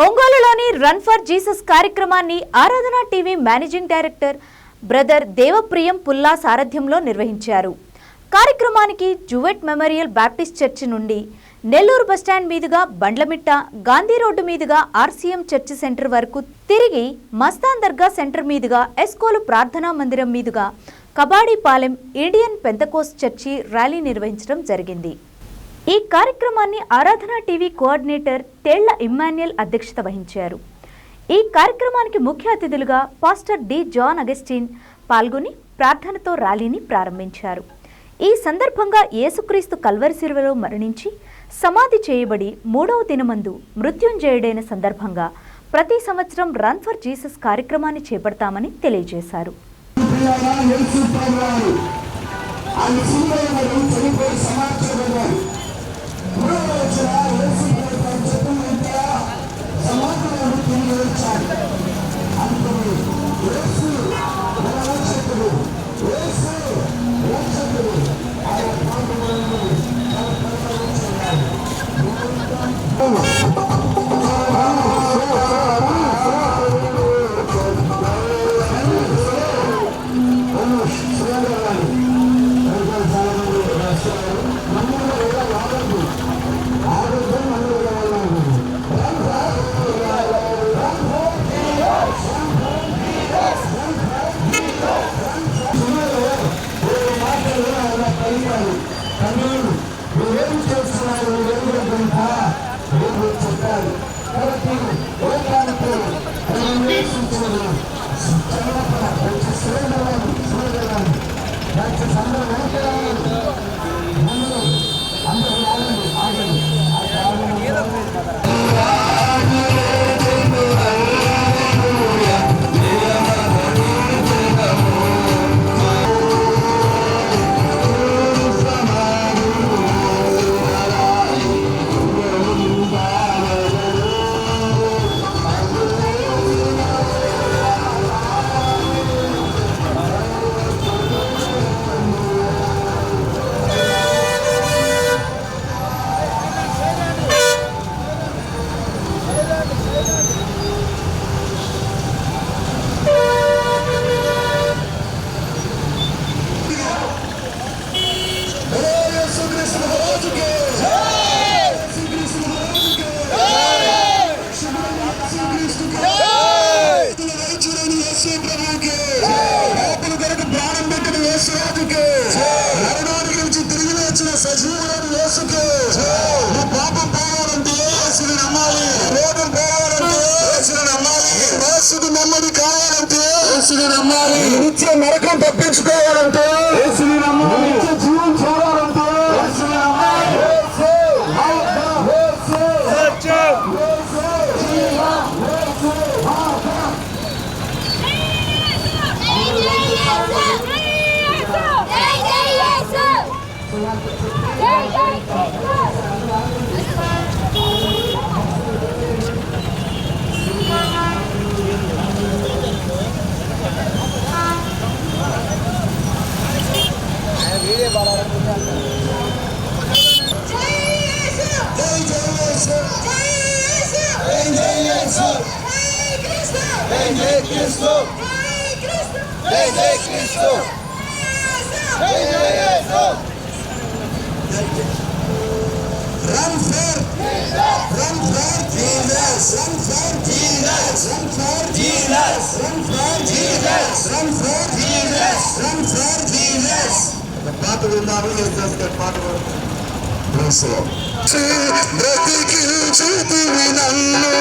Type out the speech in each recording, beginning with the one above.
ఒంగోలులోని run for Jesus కార్యక్రమాన్ని Aradhana TV managing director brother Devapriyam Pulla సారథ్యంలో నిర్వహించారు. కార్యక్రమానికి జువెట్ మెమోరియల్ బ్యాప్టిస్ట్ చర్చి నుండి నెల్లూరు బస్టాండ్ మీదుగా బండ్లమిట్ట గాంధీ రోడ్డు మీదుగా ఆర్సీఎం చర్చి సెంటర్ వరకు తిరిగి మస్తాన్ దర్గా సెంటర్ మీదుగా ఎస్కోలు ప్రార్థనా మందిరం మీదుగా Kabadipalem Indian Pentecost church rally నిర్వహించడం జరిగింది. ఈ కార్యక్రమాన్ని ఆరాధన టీవీ కోఆర్డినేటర్ తేళ్ళ ఇమ్మాన్యుయల్ అధ్యక్షత వహించారు. ఈ కార్యక్రమానికి ముఖ్య అతిథులుగా పాస్టర్ డి జాన్ అగస్టిన్ పాల్గొని ప్రార్థనతో ర్యాలీని ప్రారంభించారు. ఈ సందర్భంగా యేసుక్రీస్తు కల్వరి శిలువలో మరణించి సమాధి చేయబడి మూడవ దినమందు మృత్యుంజయుడైన సందర్భంగా ప్రతి సంవత్సరం రన్ ఫర్ జీసస్ కార్యక్రమాన్ని చేపడతామని తెలియజేశారు. చనిపోయి నరకం తప్పించుకోవాలంటే Vem de Cristo! Vem de Cristo! Vem de Cristo! Run for Run for Jesus! Run for Jesus! Run for Jesus! Run for Jesus! Run for Jesus! Run for Jesus! The battle will not be against the battle. Praise the Lord. బ్రతికించుతివి నన్ను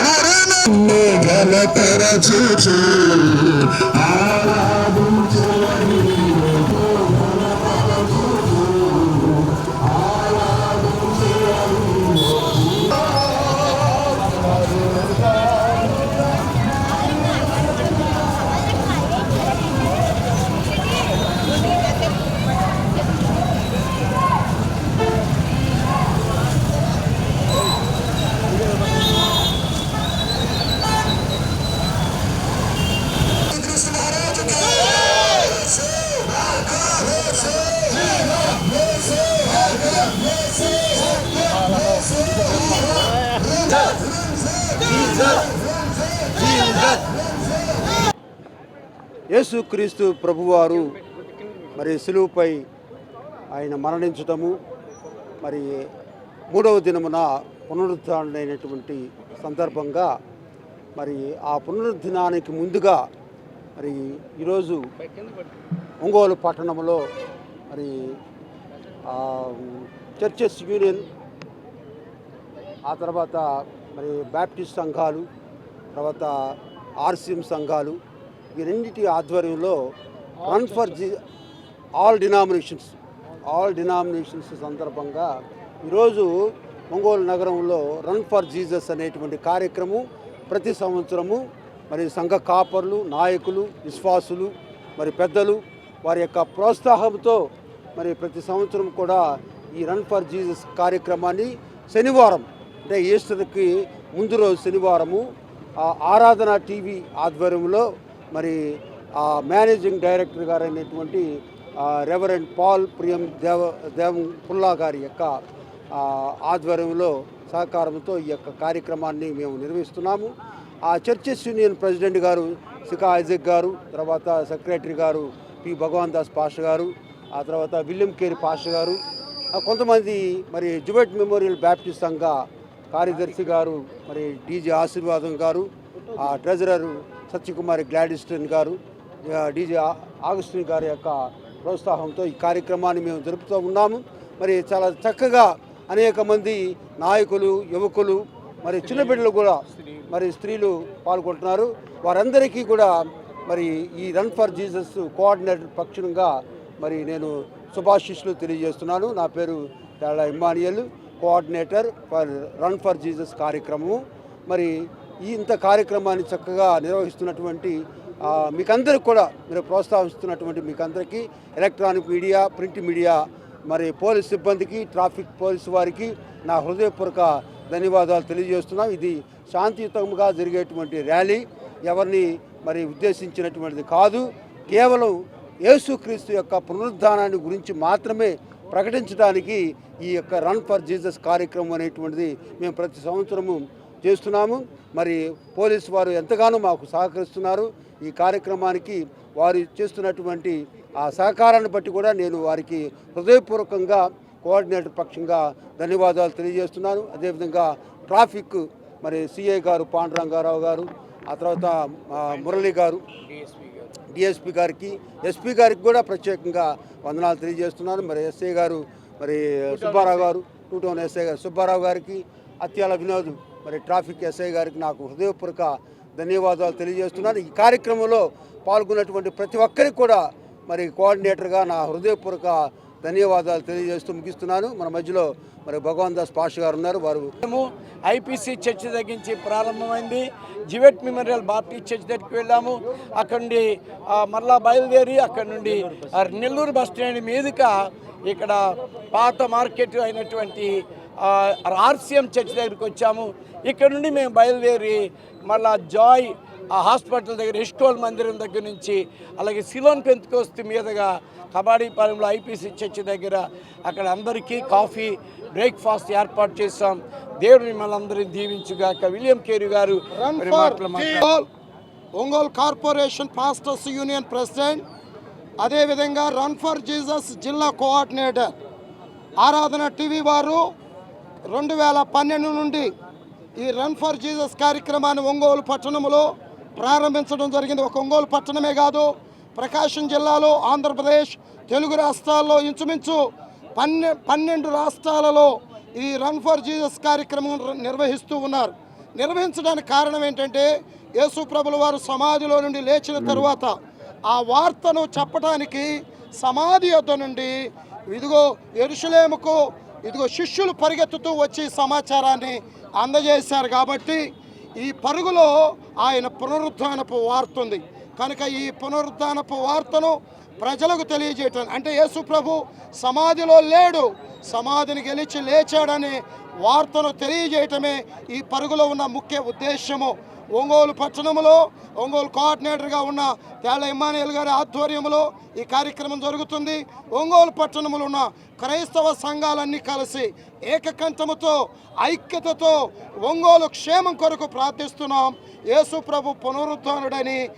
మరణము గలపరచుచు ఆరాధించని యేసుక్రీస్తు ప్రభువారు మరి సిలువుపై ఆయన మరణించటము మరి మూడవ దినమున పునరుద్ధరణైనటువంటి సందర్భంగా మరి ఆ పునరుద్ధరణానికి ముందుగా మరి ఈరోజు ఒంగోలు పట్టణంలో మరి చర్చెస్ యూనియన్ ఆ తర్వాత మరి బ్యాప్టిస్ట్ సంఘాలు తర్వాత ఆర్సీఎం సంఘాలు ఈ రెండింటి ఆధ్వర్యంలో రన్ ఫర్ జీ ఆల్ డినామినేషన్స్ ఆల్ డినామినేషన్స్ సందర్భంగా ఈరోజు ఒంగోలు నగరంలో రన్ ఫర్ జీసస్ అనేటువంటి కార్యక్రమం ప్రతి సంవత్సరము మరి సంఘ కాపర్లు నాయకులు విశ్వాసులు మరి పెద్దలు వారి యొక్క ప్రోత్సాహంతో మరి ప్రతి సంవత్సరం కూడా ఈ రన్ ఫర్ జీసస్ కార్యక్రమాన్ని శనివారం అంటే ఈస్టర్కి ముందు రోజు శనివారము ఆ ఆరాధన టీవీ ఆధ్వర్యంలో మరి ఆ మేనేజింగ్ డైరెక్టర్ గారు అయినటువంటి రెవరెండ్ పాల్ ప్రియం దేవ దేవం పుల్లా గారి యొక్క ఆధ్వర్యంలో సహకారంతో ఈ యొక్క కార్యక్రమాన్ని మేము నిర్వహిస్తున్నాము. ఆ చర్చెస్ యూనియన్ ప్రెసిడెంట్ గారు సికా ఐజక్ గారు తర్వాత సెక్రటరీ గారు పి భగవాన్ దాస్ పాష గారు ఆ తర్వాత విలియం కేరి పాష గారు కొంతమంది మరి జుబెట్ మెమోరియల్ బ్యాప్టిస్ట్ సంఘ కార్యదర్శి గారు మరి డీజే ఆశీర్వాదం గారు ఆ ట్రెజరర్ సత్యకుమారి గ్లాడిస్టన్ గారు డీజే ఆగస్టిన్ గారి యొక్క ప్రోత్సాహంతో ఈ కార్యక్రమాన్ని మేము జరుపుతూ ఉన్నాము. మరి చాలా చక్కగా అనేక మంది నాయకులు యువకులు మరి చిన్నబిడ్డలు కూడా మరి స్త్రీలు పాల్గొంటున్నారు. వారందరికీ కూడా మరి ఈ రన్ ఫర్ జీసస్ కోఆర్డినేటర్ పక్షంగా మరి నేను శుభాశిష్లు తెలియజేస్తున్నాను. నా పేరు తేడా Emmanuel coordinator for run for Jesus కార్యక్రమము. మరి ఈ ఇంత కార్యక్రమాన్ని చక్కగా నిర్వహిస్తున్నటువంటి మీకందరికి కూడా మీరు ప్రోత్సహిస్తున్నటువంటి మీకందరికీ ఎలక్ట్రానిక్ మీడియా ప్రింట్ మీడియా మరి పోలీస్ సిబ్బందికి ట్రాఫిక్ పోలీసు వారికి నా హృదయపూర్వక ధన్యవాదాలు తెలియజేస్తున్నాం. ఇది శాంతియుతంగా జరిగేటువంటి ర్యాలీ. ఎవరిని మరి ఉద్దేశించినటువంటిది కాదు. కేవలం యేసుక్రీస్తు యొక్క పునరుద్ధానాన్ని గురించి మాత్రమే ప్రకటించడానికి ఈ యొక్క రన్ ఫర్ జీసస్ కార్యక్రమం అనేటువంటిది మేము ప్రతి సంవత్సరము చేస్తున్నాము. మరి పోలీసు వారు ఎంతగానో మాకు సహకరిస్తున్నారు. ఈ కార్యక్రమానికి వారు చేస్తున్నటువంటి ఆ సహకారాన్ని బట్టి కూడా నేను వారికి హృదయపూర్వకంగా కోఆర్డినేటర్ పక్షంగా ధన్యవాదాలు తెలియజేస్తున్నాను. అదేవిధంగా ట్రాఫిక్ మరి సిఐ గారు పాండురంగారావు గారు ఆ తర్వాత మురళి గారు డిఎస్పి గారికి ఎస్పీ గారికి కూడా ప్రత్యేకంగా వందనాలు తెలియజేస్తున్నాను. మరి ఎస్ఐ గారు మరి సుబ్బారావు గారు టూ టౌన్ ఎస్ఐ గారు సుబ్బారావు గారికి అత్యాల వినోద్. మరి ట్రాఫిక్ ఎస్ఐ గారికి నాకు హృదయపూర్వక ధన్యవాదాలు తెలియజేస్తున్నాను. ఈ కార్యక్రమంలో పాల్గొన్నటువంటి ప్రతి ఒక్కరికి కూడా మరి కోఆర్డినేటర్గా నా హృదయపూర్వక ధన్యవాదాలు తెలియజేస్తూ ముగిస్తున్నాను. మన మధ్యలో మరి భగవాన్ దాస్ పాష గారు ఉన్నారు. వారు మేము ఐపీసీ చర్చ్ తగ్గించి ప్రారంభమైంది. జివెట్ మెమోరియల్ బాప్టిస్ట్ చర్చ్ దగ్గరికి వెళ్ళాము. అక్కడ నుండి మరలా బయలుదేరి అక్కడ నుండి ఆ, నెల్లూరు బస్ స్టాండ్ మీదుగా ఇక్కడ పాత మార్కెట్ అయినటువంటి ఆర్సీఎం చర్చ్ దగ్గరికి వచ్చాము. ఇక్కడ నుండి మేము బయలుదేరి మళ్ళా జాయ్ ఆ హాస్పిటల్ దగ్గర ఇస్టోల్ మందిరం దగ్గర నుంచి అలాగే సిలోన్ పెంతుకోస్తి మీదుగా కబాడీపాలెంలో ఐపీసీ చర్చ్ దగ్గర అక్కడ అందరికీ కాఫీ బ్రేక్ఫాస్ట్ ఏర్పాటు చేశాం. దేవుడు మిమ్మల్ని అందరినీ దీవించుగాక. విలియం కేరీ గారు. Ongole corporation pastors union president అదేవిధంగా రన్ ఫర్ జీసస్ జిల్లా కోఆర్డినేటర్ ఆరాధన టీవీ వారు రెండు వేల పన్నెండు నుండి ఈ రన్ ఫర్ జీసస్ కార్యక్రమాన్ని ఒంగోలు పట్టణంలో ప్రారంభించడం జరిగింది. ఒక ఒంగోలు పట్టణమే కాదు ప్రకాశం జిల్లాలో ఆంధ్రప్రదేశ్ తెలుగు రాష్ట్రాల్లో ఇంచుమించు పన్నె పన్నెండు రాష్ట్రాలలో ఈ రన్ ఫర్ జీసస్ కార్యక్రమం నిర్వహిస్తూ ఉన్నారు. నిర్వహించడానికి కారణం ఏంటంటే యేసుప్రభుల వారు సమాధిలో నుండి లేచిన తరువాత ఆ వార్తను చెప్పడానికి సమాధి యొద్ద నుండి ఇదిగో ఎరుషులేముకు ఇదిగో శిష్యులు పరిగెత్తుతూ వచ్చి సమాచారాన్ని అందజేశారు కాబట్టి ఈ పరుగులో ఆయన పునరుద్ధానపు వార్త ఉంది. కనుక ఈ పునరుద్ధానపు వార్తను ప్రజలకు తెలియజేయటం అంటే యేసు ప్రభు సమాధిలో లేడు సమాధిని గెలిచి లేచాడనే వార్తను తెలియజేయటమే ఈ పరుగులో ఉన్న ముఖ్య ఉద్దేశము ఒంగోలు పట్టణంలో ఒంగోలు కోఆర్డినేటర్గా ఉన్న తేళ్ళ ఇమ్మానుయల్ గారి ఆధ్వర్యంలో ఈ కార్యక్రమం జరుగుతుంది. ఒంగోలు పట్టణంలో ఉన్న క్రైస్తవ సంఘాలన్నీ కలిసి ఏకకంఠముతో ఐక్యతతో ఒంగోలు క్షేమం కొరకు ప్రార్థిస్తున్నాం. యేసు ప్రభు పునరుద్ధానుడని